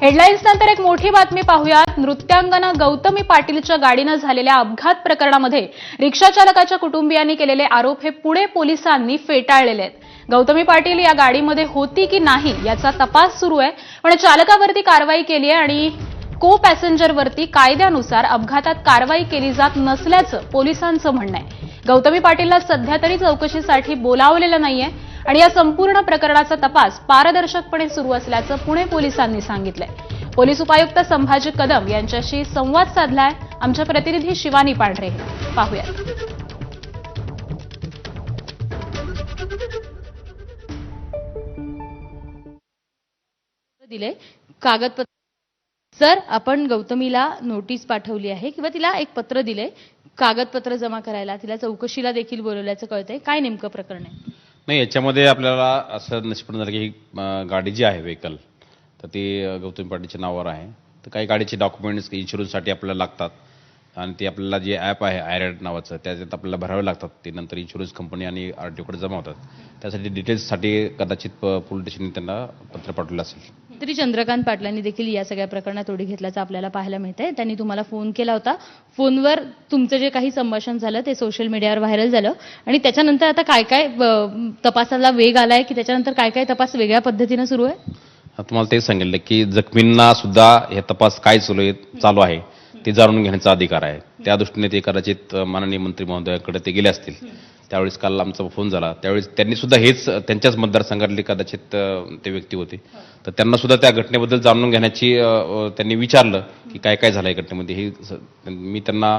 Headlines नंतर एक मोठी बातमी पाहूयात. नृत्यांगना गौतमी पाटीलच्या गाडीनं झालेल्या अपघात प्रकरणामध्ये रिक्षा चालकाच्या कुटुंबियांनी केलेले आरोप हे पुणे पोलिसांनी फेटाळलेले आहेत. गौतमी पाटील या गाडीमध्ये होती की नाही याचा तपास सुरू आहे. पण चालकावरती कारवाई केली आहे आणि को पॅसेंजरवरती कायद्यानुसार अपघातात कारवाई केली जात नसल्याचं पोलिसांचं म्हणणं आहे. गौतमी पाटीलला सध्या तरी चौकशीसाठी बोलावलेलं नाहीये. आणि या संपूर्ण प्रकरणाचा तपास पारदर्शकपणे सुरू असल्याचं पुणे पोलिसांनी सांगितलंय. पोलीस उपायुक्त संभाजी कदम यांच्याशी संवाद साधलाय. आमच्या प्रतिनिधी शिवानी पांढरे. पाहूयात. दिले कागदपत्र. सर आपण गौतमीला नोटीस पाठवली आहे किंवा तिला एक पत्र दिले कागदपत्र जमा करायला तिला चौकशीला देखील बोलवल्याचं कळतंय. काय नेमकं प्रकरण आहे? नाही याच्यामध्ये आपल्याला असं निष्पन्न झालं की ही गाडी जी आहे व्हेकल तर ती गौतम पाटीलच्या नावावर आहे. तर काही गाडीचे डॉक्युमेंट्स इन्शुरन्ससाठी आपल्याला लागतात. आणि ते आपल्याला जे ॲप आहे आयरॅड नावाचं त्याच्यात आपल्याला भरावे लागतात. ते नंतर इन्शुरन्स कंपनी आणि आर टी ओकडे जमा होतात. त्यासाठी डिटेल्ससाठी कदाचित पोलीस स्टेशनने त्यांना पत्र पाठवलं असेल. तरी चंद्रकांत पाटलांनी देखील या सगळ्या प्रकरणात उडी घेतल्याचं आपल्याला पाहायला मिळतंय. त्यांनी तुम्हाला फोन केला होता. फोनवर तुमचं जे काही संभाषण झालं ते सोशल मीडियावर व्हायरल झालं. आणि त्याच्यानंतर आता काय काय तपासाला वेग आलाय की त्याच्यानंतर काय काय तपास वेगळ्या पद्धतीनं सुरू आहे? तुम्हाला तेच सांगितलं की जखमींना सुद्धा हे तपास काय चालू आहे चालू आहे. ते जाणून घेण्याचा अधिकार आहे. त्या दृष्टीने ते कदाचित माननीय मंत्री महोदयाकडे ते गेले असतील. त्यावेळेस काल आमचा फोन झाला. त्यावेळेस त्यांनी सुद्धा हेच त्यांच्याच मतदारसंघातले कदाचित ते व्यक्ती होते. तर त्यांना सुद्धा त्या घटनेबद्दल जाणून घेण्याची त्यांनी विचारलं की काय काय झालं या घटनेमध्ये. हे मी त्यांना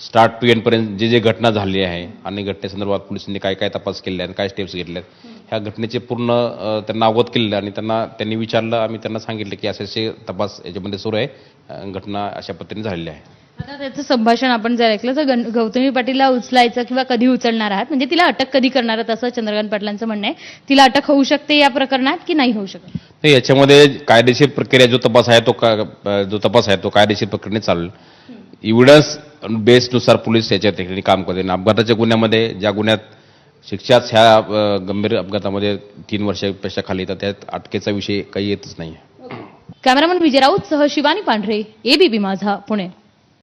स्टार्ट टू एंडपर्यंत जे जे घटना झाली आहे आणि घटनेसंदर्भात पोलिसांनी काय काय तपास केले आणि काय स्टेप्स घेतले ह्या घटनेचे पूर्ण त्यांना अवगत केलेलं आणि त्यांना त्यांनी विचारलं आम्ही त्यांना सांगितलं की असे असे तपास याच्यामध्ये सुरू आहे. घटना अशा पद्धतीने झालेली आहे. आता त्याचं संभाषण आपण जर ऐकलं तर गण- गौतमी पाटीलला उचलायचं किंवा कधी उचलणार आहात? म्हणजे तिला अटक कधी करणार आहात असं चंद्रकांत पाटलांचं म्हणणं आहे. तिला अटक होऊ शकते या प्रकरणात की नाही होऊ शकत? नाही याच्यामध्ये कायदेशीर प्रक्रिया जो तपास आहे तो जो तपास आहे तो कायदेशीर प्रक्रियेने चालेल इव्हिडन्स बेसनुसार पोलीस याच्या ठिकाणी काम करते. अपघाताच्या गुन्ह्यामध्ये ज्या गुन्ह्यात शिक्षाच ह्या गंभीर अपघातामध्ये तीन वर्षापेक्षा खाली तर त्यात अटकेचा विषय काही येतच नाही कॅमेरामन विजय राऊत सह शिवानी पांढरे एबीबी माझा पुणे.